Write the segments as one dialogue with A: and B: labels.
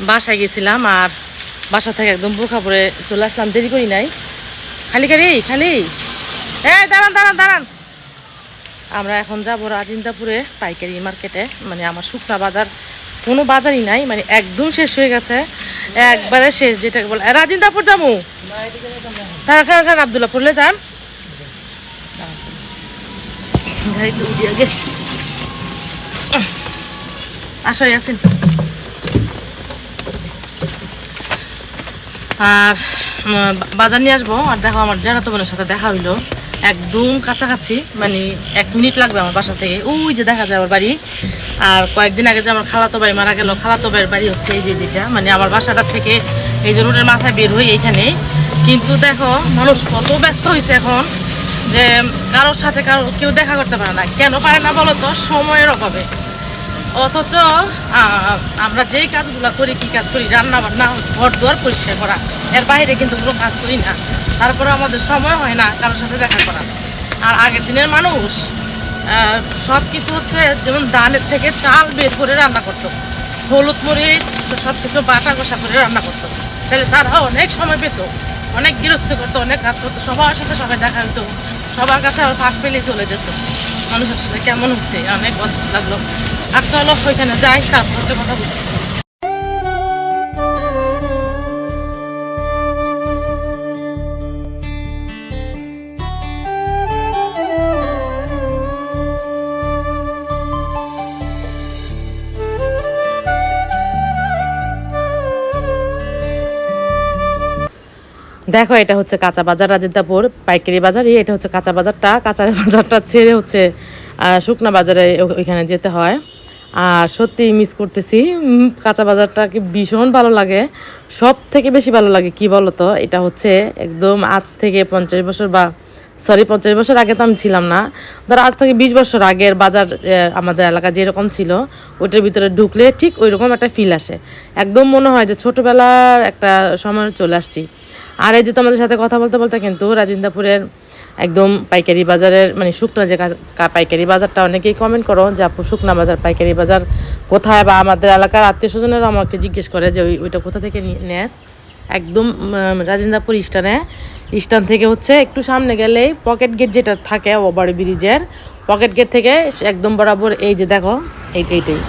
A: বাসায় গেছিলাম আর বাসা থেকে একদম বোকা পরে চলে আসলাম, দেরি করি নাই। খালি খালি খালি। এই, দাঁড়ান দাঁড়ান দাঁড়ান। আমরা এখন যাব রাজিন্দাপুরে পাইকারি মার্কেটে। মানে আমার শুকনা বাজার, কোনো বাজারই নাই মানে একদম শেষ হয়ে গেছে। একবারে শেষ, যেটাকে বলে, রাজিন্দাপুর যাব। খান খান আবদুল্লাপুরলে যান। গাড়ি তো উঠে আগে। আসো, ইয়াসিন। আর বাজার নিয়ে আসব। আর দেখো আমার জানাতো বোনের সাথে দেখা হইল। একদম কাছাকাছি মানে এক মিনিট লাগবে আমার বাসা থেকে। ওই যে দেখা যায় আমার বাড়ি। আর কয়েকদিন আগে যে আমার খালাতো ভাই মারা গেল, খালাতো ভাইয়ের বাড়ি হচ্ছে এই যে যেটা। মানে আমার বাসাটা থেকে এই যে রোডের মাথায় বের হই এইখানে। কিন্তু দেখো, মানুষ কত ব্যস্ত হয়েছে এখন যে কারোর সাথে কারও কেউ দেখা করতে পারে না। কেন পারে না বলো তো? সময়ের অভাবে। অথচ আমরা যেই কাজগুলো করি, কি কাজ করি রান্না বান্না ঘর দুয়ার পরিষ্কার করা। এর বাইরে কিন্তু কোনো কাজ করি না। তারপরে আমাদের সময় হয় না কারোর সাথে দেখা করা। আর আগের দিনের মানুষ সব কিছু হচ্ছে যেমন ধানের থেকে চাল বের করে রান্না করতো। হলুদ মরিচ সব কিছু বাটা কষা করে রান্না করতো। তাহলে তারা অনেক সময় পেত। অনেক গৃহস্থ করতো, অনেক কাজ করতো, সবার সাথে সবাই দেখা হতো সবার কাছে আবার ফাঁক পেলে চলে যেত। মানুষ আসলে কেমন হচ্ছে? অনেক অদ্ভুত লাগল। আর চলো ওইখানে যাই তারপর কথা বলছি। দেখো, এটা হচ্ছে কাঁচা বাজার রাজিদাপুর পাইকারি বাজারই, এটা হচ্ছে কাঁচা বাজারটা। কাঁচা বাজারটা ছেড়ে হচ্ছে শুকনা বাজারে ওইখানে যেতে হয়। আর সত্যি মিস করতেছি। কাঁচা বাজারটাকে ভীষণ ভালো লাগে। সব থেকে বেশি ভালো লাগে কি বলতো? এটা হচ্ছে একদম আজ থেকে পঞ্চাশ বছর বা সরি, পঞ্চাশ বছর আগে তো আমি ছিলাম না। ধর আজ থেকে বিশ বছর আগের বাজার আমাদের এলাকা যেরকম ছিল, ওইটার ভিতরে ঢুকলে ঠিক ওই রকম একটা ফিল আসে। একদম মনে হয় যে ছোটোবেলার একটা সময় চলে আসছি। আর এই যে তোমাদের সাথে কথা বলতে বলতে কিন্তু রাজিন্দাপুরের একদম পাইকারি বাজারের মানে শুকনা যে পাইকারি বাজারটা অনেকেই কমেন্ট করো যে, আপু, শুকনা বাজার, পাইকারি বাজার কোথায়? বা আমাদের এলাকার আত্মীয় স্বজনেরা আমাকে জিজ্ঞেস করে যে, ওই, ওইটা কোথা থেকে নি- নেস একদম রাজিন্দাপুর স্টানে স্টান থেকে হচ্ছে একটু সামনে গেলেই পকেট গেট যেটা থাকে ওভার ব্রিজের, পকেট গেট থেকে একদম বরাবর এই যে দেখো, এই এইটাই।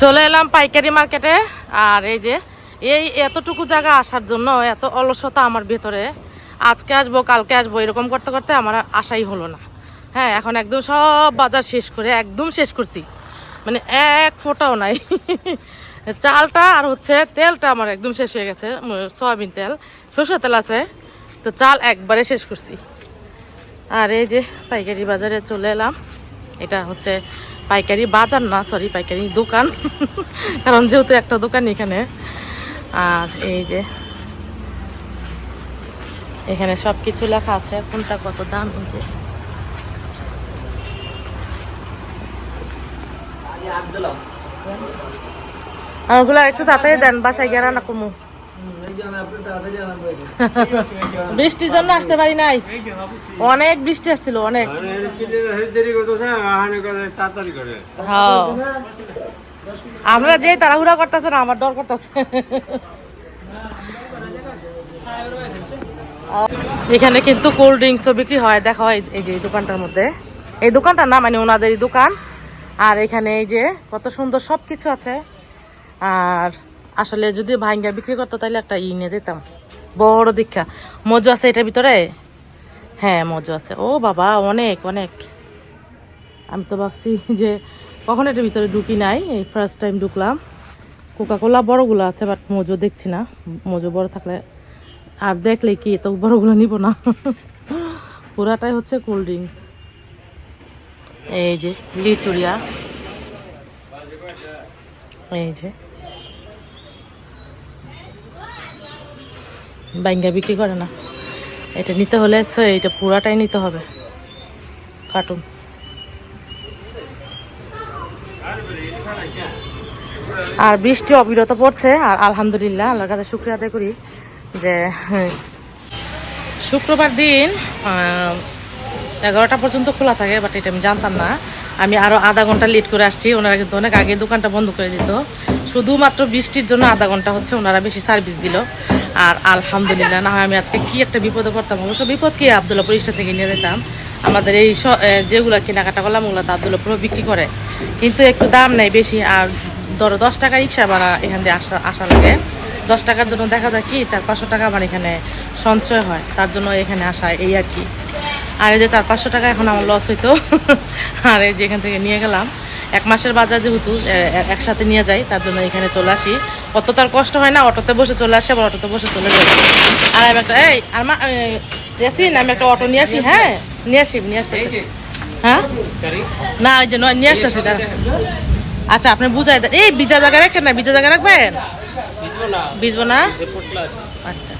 A: চলে এলাম পাইকারি মার্কেটে, আর এই যে, এই এতটুকু জায়গা আসার জন্য এত অলসতা আমার ভেতরে, আজকে আসব, কালকে আসব, এরকম করতে করতে আমার আশাই হলো না। হ্যাঁ এখন একদম সব বাজার শেষ করে, একদম শেষ করছি। মানে এক ফোঁটাও নাই। চালটা আর হচ্ছে তেলটা আমার একদম শেষ হয়ে গেছে সয়াবিন তেল, সরষের তেল আছে। তো চাল একবারে শেষ করছি। আর এই যে পাইকারি বাজারে চলে এলাম। এটা হচ্ছে পাইকারি বাজার না সরি পাইকারি দোকান। কারণ যেহেতু একটা দোকান এখানে। আর এই যে এখানে সব কিছু লেখা আছে, কোনটা কত দাম, এই যে। ওগুলো একটু তাড়াতাড়ি দেন, বাসায় গিয়ে রান্না কমু বৃষ্টির জন্য আসতে পারি নাই। অনেক বৃষ্টি আসছিল অনেক। হ্যাঁ। আমরা যেই তাড়াহুড়া করতেছে না আমার ডর করতেছে। এখানে কিন্তু কোল্ড ড্রিঙ্কসও বিক্রি হয় দেখা হয় এই যে এই দোকানটার মধ্যে। এই দোকানটা না মানে ওনাদেরই দোকান। আর এখানে এই যে কত সুন্দর সব কিছু আছে। আর আসলে যদি ভাইঙ্গা বিক্রি করতো, তাহলে একটা ই নিয়ে যেতাম। বড় দীক্ষা। মজু আছে এটার ভিতরে? হ্যাঁ মজু আছে। ও বাবা, অনেক অনেক। আমি তো ভাবছি যে কখন এটার ভিতরে ঢুকি নাই। এই ফার্স্ট টাইম ঢুকলাম। কোকা কোলা বড়গুলো আছে বাট মজু দেখছি না। মজু বড় থাকলে আর দেখলে কি তো বড়গুলো নিব না। পুরাটাই হচ্ছে কোল্ড ড্রিঙ্কস এই যে, লিচুরিয়া। এই যে। বাইঙ্গা বিক্রি করে না। এটা নিতে হলে এইটা পুরাটাই নিতে হবে। কার্টুন। আর বৃষ্টি অবিরত পড়ছে আর আলহামদুলিল্লাহ, আল্লাহর কাছে শুক্রিয়া আদায় করি যে শুক্রবার দিন এগারোটা পর্যন্ত খোলা থাকে বাট এটা আমি জানতাম না। আমি আরও আধা ঘণ্টা লেট করে আসছি, ওনারা কিন্তু অনেক আগে দোকানটা বন্ধ করে দিত। শুধুমাত্র বৃষ্টির জন্য আধা ঘণ্টা হচ্ছে ওনারা বেশি সার্ভিস দিল। আর আলহামদুলিল্লাহ, না হয় আমি আজকে কি একটা বিপদে পড়তাম? অবশ্য বিপদ কি? আবদুল্লাপুর স্টেশন থেকে নিয়ে যেতাম। আমাদের এই যেগুলো কেনাকাটা করলাম, ওগুলো তো আবদুল্লাপুরও বিক্রি করে। কিন্তু একটু দাম নেই বেশি, আর ধরো দশ টাকা রিক্সা ভাড়া এখান দিয়ে আসা আসা লাগে। দশ টাকার জন্য দেখা যায় কি, চার পাঁচশো টাকা আমার এখানে সঞ্চয় হয়। তার জন্য এখানে আসা, এই আর কি। আর এই যে চার পাঁচশো টাকা এখন আমার লস হইতো। আর এই যে এখান থেকে নিয়ে গেলাম। এক মাসের বাজার যেহেতু একসাথে নিয়ে যাই তার জন্য এখানে চলে আসি। অত তার কষ্ট হয় না অটোতে বসে চলে আসি আবার অটোতে বসে চলে যাই। আর আমি একটা এই আর মা ইয়াসিন আমি একটা অটো নিয়ে আসি হ্যাঁ? নিয়ে আসি নিয়ে আসতে হ্যাঁ? না ওই যে নয়, নিয়ে আসতেছি আচ্ছা আপনি বুঝাই দেন। এই বিজা জায়গায় রাখেন না বিজা জায়গায় রাখবেন? ভিজবো না। আচ্ছা।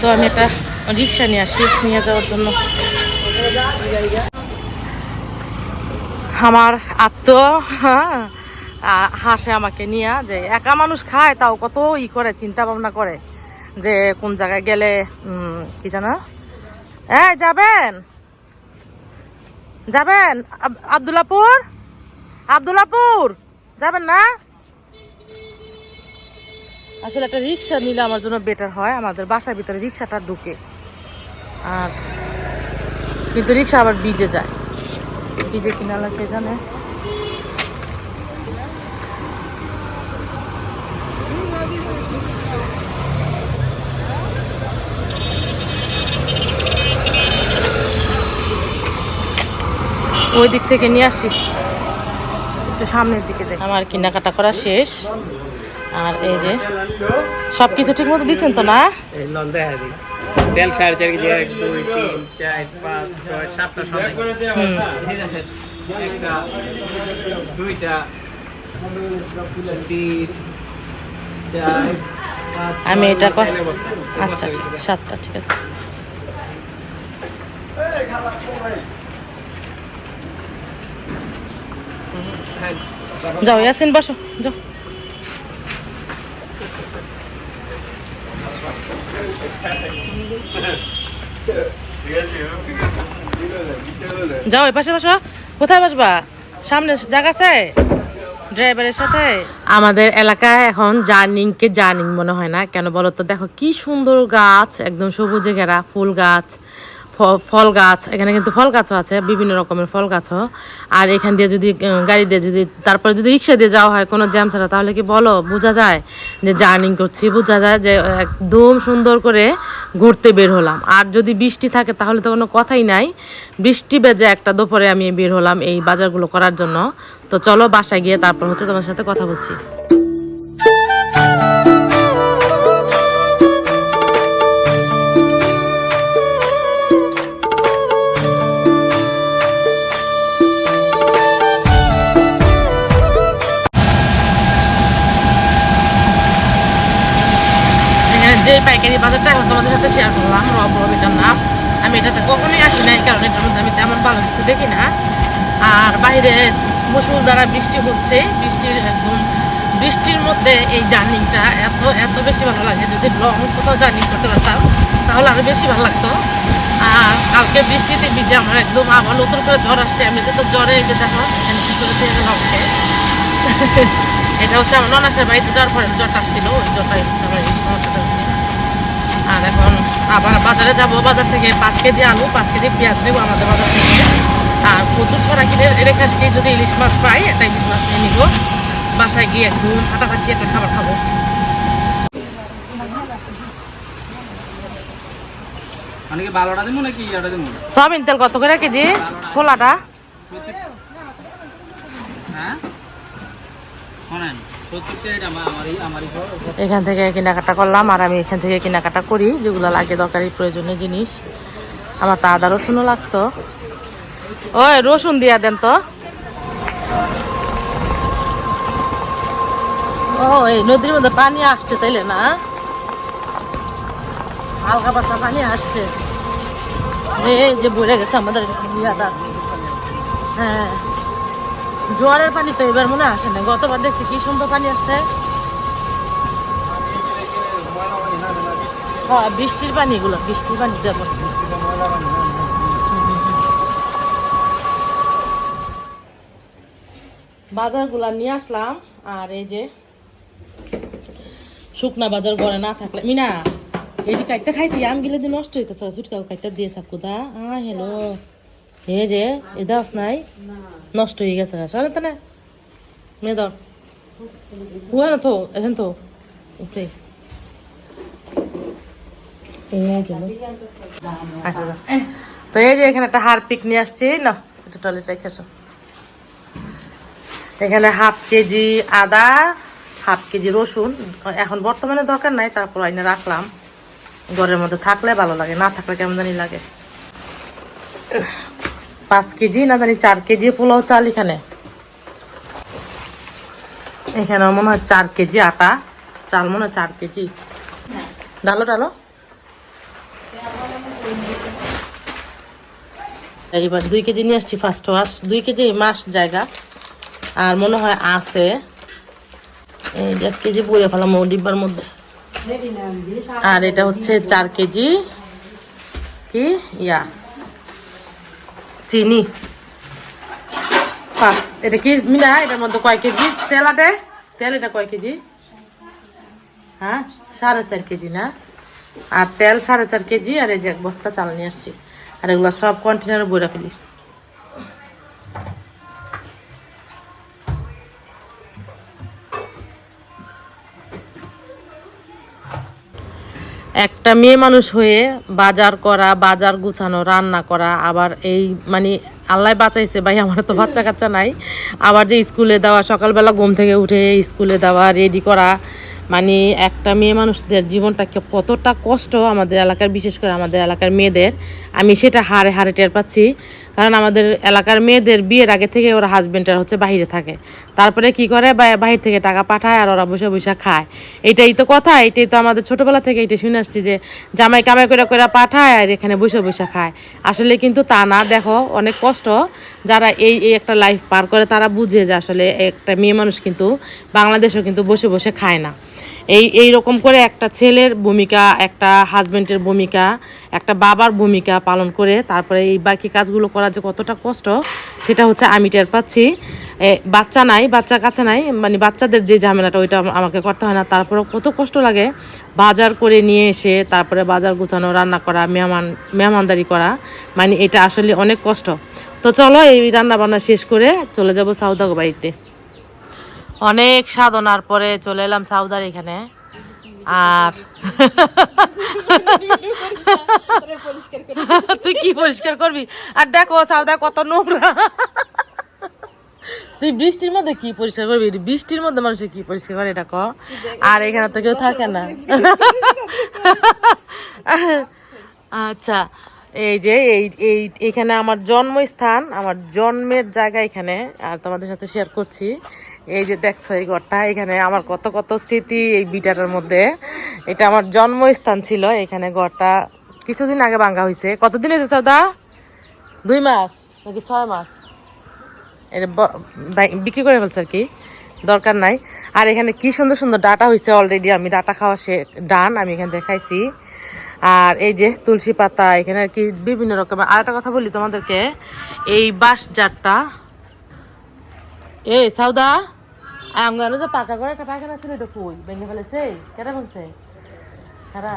A: তো আমি একটা রিক্সা নিয়ে আসি নিয়ে যাওয়ার জন্য। আমার আত্ম হ্যাঁ, হাসে আমাকে নিয়ে যে একা মানুষ খায় তাও কত ই করে চিন্তা ভাবনা করে যে কোন জায়গায় গেলে কি জানো? হ্যাঁ যাবেন? যাবেন? আব- আব্দুল্লাপুর? আব্দুল্লাপুর? যাবেন না? আসলে একটা রিক্সা নিলে আমার জন্য বেটার হয় আমাদের বাসার ভিতরে রিক্সাটা ঢুকে। আর কিন্তু রিক্সা আবার বিজে যায়। ভিজে কিনা লাগে জানে। ওই দিক থেকে নিয়ে আসি। একটু সামনের দিকে যাই। আমার কেনাকাটা করা শেষ। আর এই যে সব কিছু ঠিক মতো দিচ্ছেন তো না
B: তেল সাড়ে চার কেজি এক দুই তিন চার পাঁচ ছয় সাতটা সবাই একটা দুইটা তিন চার
A: আমি এটা। আচ্ছা ঠিক আছে, সাতটা ঠিক আছে।
B: হ্যাঁ,
A: যাও ইয়াসিন বসো। যাও। যাও পাশে বসো। কোথায় বসবা? সামনে জায়গা আছে? ড্রাইভারের সাথে? আমাদের এলাকায় এখন জার্নিংকে জার্নিং মনে হয় না। কেন বলো তো? দেখো কি সুন্দর গাছ একদম সবুজে ঘেরা ফুল গাছ। ফল গাছ, এখানে কিন্তু ফল গাছও আছে, বিভিন্ন রকমের ফল গাছও। আর এখান দিয়ে যদি গাড়ি দিয়ে যদি, তারপরে যদি রিক্সা দিয়ে যাওয়া হয় কোনো জ্যাম ছাড়া, তাহলে কি বলো? বোঝা যায় যে জার্নিং করছি, বোঝা যায় যে একদম সুন্দর করে ঘুরতে বের হলাম। আর যদি বৃষ্টি থাকে, তাহলে তো কোনো কথাই নাই। বৃষ্টি বেজে একটা দুপুরে আমি বের হলাম এই বাজারগুলো করার জন্য। তো চলো বাসায় গিয়ে তারপর হচ্ছে তোমার সাথে কথা বলছি। যে পাইকারি বাজারটা এখন তোমাদের সাথে শেয়ার করলাম রব রব এটার নাম আমি এটাতে কখনোই আসি নাই, কারণ এটার মধ্যে আমি তেমন ভালো কিছু দেখি না। আর বাইরে মুসুল দ্বারা বৃষ্টি হচ্ছে, বৃষ্টির একদম বৃষ্টির মধ্যে এই জার্নিংটা এত এত বেশি ভালো লাগে। যদি লং কোথাও জার্নি করতে পারতাম, তাহলে আরও বেশি ভালো লাগতো। আর কালকে বৃষ্টিতে ভিজে আমার একদম আবার নতুন করে জ্বর আসছে। আমি তো জ্বরে এই যে দেখো। এটা হচ্ছে আমার ননাসের বাড়িতে যাওয়ার পরে জ্বরটা আসছিল, ওই জ্বরটাই হচ্ছে আমার এই সমস্যাটা হচ্ছে আর এখন আবার বাজারে যাব বাজার থেকে পাঁচ কেজি আলু পাঁচ কেজি পেঁয়াজ নেব আমাদের বাজার থেকে। আর প্রচুর ছড়া কিনে রেখে আসছি যদি ইলিশ মাছ পাই একটা ইলিশ মাছ নিয়ে নিবো। বাসায় গিয়ে একদম ফাটাফাটি একটা খাবার খাব।
B: মানে
A: সয়াবিন তেল কত করে কেজি? খোলাটা
B: হ্যাঁ?
A: এখান থেকে কেনাকাটা করলাম আর আমি এখান থেকে কেনাকাটা করি, যেগুলো লাগে দরকারি প্রয়োজনীয় জিনিস। আমার তো আদা রসুনও লাগতো। ওই, রসুন দিয়া দেন তো। ও এই নদীর মধ্যে পানি আসছে তাইলে না? হালকা পাতলা পানি আসছে। এই যে বলে গেছে আমাদের হ্যাঁ। জোয়ারের পানি তো এবার মনে হয় আসে না গতবার দেখছি কি সুন্দর পানি আসছে। হ্যাঁ বৃষ্টির পানি এগুলো বৃষ্টির পানি দেওয়া পড়ছে। বাজারগুলা নিয়ে আসলাম, আর এই যে শুকনা বাজার ঘরে না থাকলে মিনা, এই যে কাইটটা খাইতি, আম গিলে দিয়ে নষ্ট হইতেছে ছুটকা কাইটটা দিয়ে সাকুদা আ হ্যালো। হে যে এ দাস নাই নষ্ট হয়ে গেছে সরে তো না। মেয়ে ধর। হুয়া না তো এখন তো উপরে। এই তো এই যে, এখানে একটা হারপিক নিয়ে আসছি। না এটা টয়লেট রেখেছো এখানে হাফ কেজি আদা, হাফ কেজি রসুন। এখন বর্তমানে দরকার নাই, তারপর আইনে রাখলাম। ঘরের মধ্যে থাকলে ভালো লাগে, না থাকলে কেমন জানি লাগে। পাঁচ কেজি, না জানি চার কেজি পোলাও চাল এখানে। এখানে মনে হয় চার কেজি আটা, চাল মনে হয় চার কেজি। ডালো ডালো। দুই কেজি নিয়ে আসছি ফার্স্ট ওয়াশ দুই কেজি মাস জায়গা। আর মনে হয় আছে। এই যে কেজি পরে ফেলাম ও ডিব্বার মধ্যে। আর এটা হচ্ছে চার কেজি। কি? ইয়া। চিনি। এটা কি? মিনা এটার মধ্যে কয় কেজি? তেল আটে তেল এটা কয় কেজি? হ্যাঁ সাড়ে চার কেজি না? আর তেল সাড়ে চার কেজি, আর এই যে এক বস্তা চাল নিয়ে আসছি। আর এগুলো সব কন্টেনারে বইরা ফেলি। একটা মেয়ে মানুষ হয়ে বাজার করা, বাজার গুছানো, রান্না করা, আবার এই মানে আল্লাহ বাঁচাইছে ভাই, আমার তো বাচ্চা কাচ্চা নাই। আবার যে স্কুলে দেওয়া, সকালবেলা ঘুম থেকে উঠে স্কুলে দেওয়া রেডি করা মানে একটা মেয়ে মানুষদের জীবনটা কতটা কষ্ট আমাদের এলাকার, বিশেষ করে আমাদের এলাকার মেয়েদের, আমি সেটা হারে হারে টের পাচ্ছি। কারণ আমাদের এলাকার মেয়েদের বিয়ের আগে থেকে ওরা হাজবেন্ডের হচ্ছে বাইরে থাকে। তারপরে কি করে? বাহির থেকে টাকা পাঠায় আর ওরা বসে বসে খায়। এটাই তো কথা, এটাই তো আমাদের ছোটবেলা থেকে এটা শুনে আসছি যে জামাই কামাই করে করে পাঠায় আর এখানে বসে বসে খায়। আসলে কিন্তু তা না, দেখো অনেক কষ্ট। যারা এই এই একটা লাইফ পার করে তারা বুঝে যে আসলে একটা মেয়ে মানুষ কিন্তু বাংলাদেশেও কিন্তু বসে বসে খায় না। এই এই রকম করে একটা ছেলের ভূমিকা, একটা হাজবেন্ডের ভূমিকা, একটা বাবার ভূমিকা পালন করে তারপরে এই বাকি কাজগুলো করা যে কতটা কষ্ট, সেটা হচ্ছে আমি টের পাচ্ছি। বাচ্চা নাই, বাচ্চা কাছে নাই মানে বাচ্চাদের যে ঝামেলাটা ওইটা আমাকে করতে হয় না। তারপরে কত কষ্ট লাগে বাজার করে নিয়ে এসে তারপরে বাজার গুছানো, রান্না করা, মেহমান, মেহমানদারি করা মানে এটা আসলে অনেক কষ্ট। তো চলো এই রান্না বান্না শেষ করে চলে যাব সাউদাগো বাড়িতে। অনেক সাধনার পরে চলে এলাম সাউদার এখানে। আর তুই কি পরিষ্কার করবি? আর দেখো, সাউদা কত নোংরা। তুই বৃষ্টির মধ্যে কি পরিষ্কার করবি? বৃষ্টির মধ্যে মানুষে কি পরিষ্কার করে, এটা ক? আর এখানে তো কেউ থাকে না। আচ্ছা এই যে, এই এই, এখানে আমার জন্মস্থান, আমার জন্মের জায়গা এখানে, আর তোমাদের সাথে শেয়ার করছি। এই যে দেখছ এই ঘরটা, এখানে আমার কত কত স্মৃতি এই বিটাটার মধ্যে। এটা আমার জন্মস্থান ছিল, এখানে ঘরটা কিছুদিন আগে ভাঙ্গা হয়েছে কতদিন হয়েছে সৌদা? দুই মাস, নাকি ছয় মাস? এটা বিক্রি করে ফেলছে আর কি, দরকার নাই। আর এখানে কি সুন্দর সুন্দর ডাটা হয়েছে অলরেডি আমি ডাটা খাওয়া সে ডান আমি এখানে দেখাইছি। আর এই যে তুলসী পাতা, এখানে আর কি বিভিন্ন রকমের, আর একটা কথা বলি তোমাদেরকে, এই বাঁশ জারটা এ সাউদা আমগানো যে পাকা করে একটা পায়খানা ছিল, এটা কই? ভেঙে ফেলেছে? কেটা বলছে খারা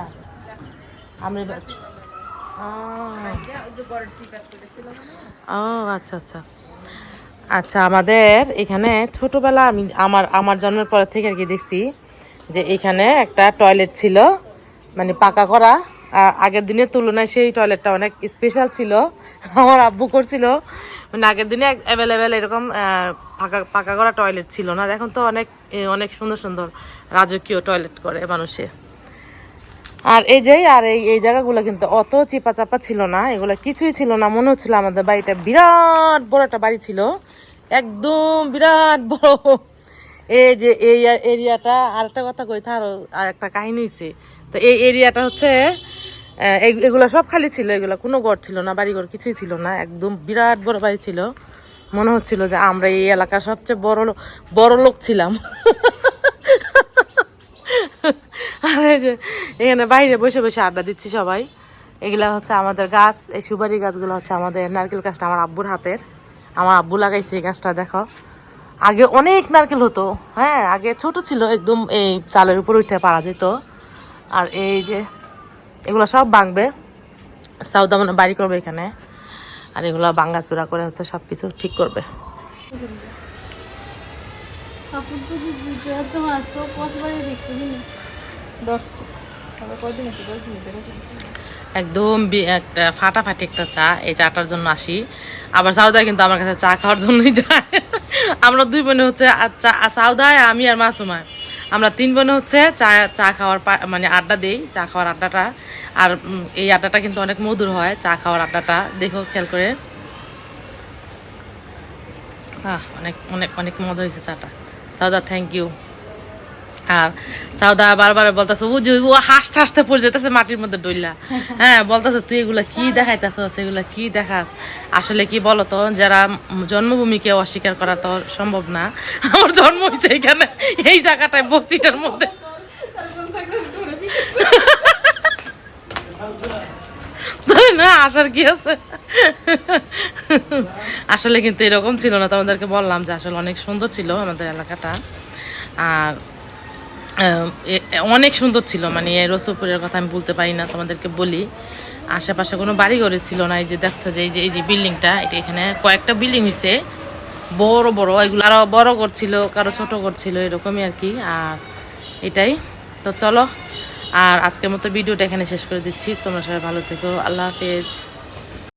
A: আমি ও আচ্ছা আচ্ছা। আচ্ছা আমাদের এখানে ছোটবেলা আমি আমার আমার জন্মের পর থেকে আর কি দেখছি যে এখানে একটা টয়লেট ছিল মানে পাকা করা। আর আগের দিনের তুলনায় সেই টয়লেটটা অনেক স্পেশাল ছিল। আমার আব্বু করছিল। মানে আগের দিনে অ্যাভেলেবেল এরকম পাকা পাকা করা টয়লেট ছিল না। এখন তো অনেক অনেক সুন্দর সুন্দর রাজকীয় টয়লেট করে মানুষে। আর এই যে, আর এই এই জায়গাগুলো কিন্তু অত চিপা চাপা ছিল না। এগুলো কিছুই ছিল না। মনে হচ্ছিল আমাদের বাড়িটা বিরাট বড় একটা বাড়ি ছিল। একদম বিরাট বড়। এই যে, এই এরিয়াটা আর একটা কথা কই আরও আর একটা কাহিনী হয়েছে তো এই এরিয়াটা হচ্ছে এগুলো সব খালি ছিল। এগুলো কোনো ঘর ছিল না, বাড়িঘর কিছুই ছিল না। একদম বিরাট বড় বাড়ি ছিল। মনে হচ্ছিল যে আমরা এই এলাকার সবচেয়ে বড় বড় লোক ছিলাম। আর এই যে এখানে বাইরে বসে বসে আড্ডা দিচ্ছি সবাই। এগুলা হচ্ছে আমাদের গাছ, এই সুপারি গাছগুলো হচ্ছে আমাদের নারকেল গাছটা আমার আব্বুর হাতের। আমার আব্বু লাগাইছে এই গাছটা, দেখো। আগে অনেক নারকেল হতো হ্যাঁ আগে ছোট ছিল, একদম এই চালের উপর উঠে পারা যেত। আর এই যে এগুলো সব ভাঙবে। সাউদা মানে বাড়ি করবে এখানে। আর এগুলো ভাঙ্গা চূড়া করে হচ্ছে সব কিছু ঠিক করবে।
C: একদম
A: একটা ফাটাফাটি একটা চা, এই চাটার জন্য আসি। আবার সাউদা কিন্তু আমার কাছে চা খাওয়ার জন্যই যায়। আমরা দুই বোনে হচ্ছে চা সাউদায় আমি আর মাসুমায়। আমরা তিন বোনে হচ্ছে চা চা খাওয়ার মানে আড্ডা দিই, চা খাওয়ার আড্ডাটা। আর এই আড্ডাটা কিন্তু অনেক মধুর হয়, চা খাওয়ার আড্ডাটা। দেখো, খেয়াল করে। হ্যাঁ অনেক অনেক অনেক মজা হয়েছে চাটা। সাউদা থ্যাংক ইউ আর সাউদা বারবার বলতেছে ও যে ও হাসতে হাসতে পড়ে যেতেছে মাটির মধ্যে ডইলা। হ্যাঁ বলতেছে তুই এগুলা কি দেখাইতেছ এগুলা কি দেখাস? আসলে কি বলতো যারা জন্মভূমিকে অস্বীকার করা তো সম্ভব না আমার জন্ম হয়েছে এখানে এই জায়গাটায় বস্তিটার মধ্যে। না আসার কি আছে? আসলে কিন্তু এরকম ছিল না তোমাদেরকে বললাম যে আসলে অনেক সুন্দর ছিল আমাদের এলাকাটা। আর অনেক সুন্দর ছিল মানে এই রসুলপুরের কথা আমি বলতে পারি না, তোমাদেরকে বলি। আশেপাশে কোনো বাড়ি ঘরে ছিল না, এই যে দেখছ যে, এই যে এই যে বিল্ডিংটা, এটা এখানে কয়েকটা বিল্ডিং হয়েছে বড় বড়, এগুলো আরও বড় করছিল কারও ছোট করছিল এরকমই আর কি, আর এটাই। তো চলো, আর আজকের মতো ভিডিওটা এখানে শেষ করে দিচ্ছি। তোমরা সবাই ভালো থেকো, আল্লাহ হাফেজ।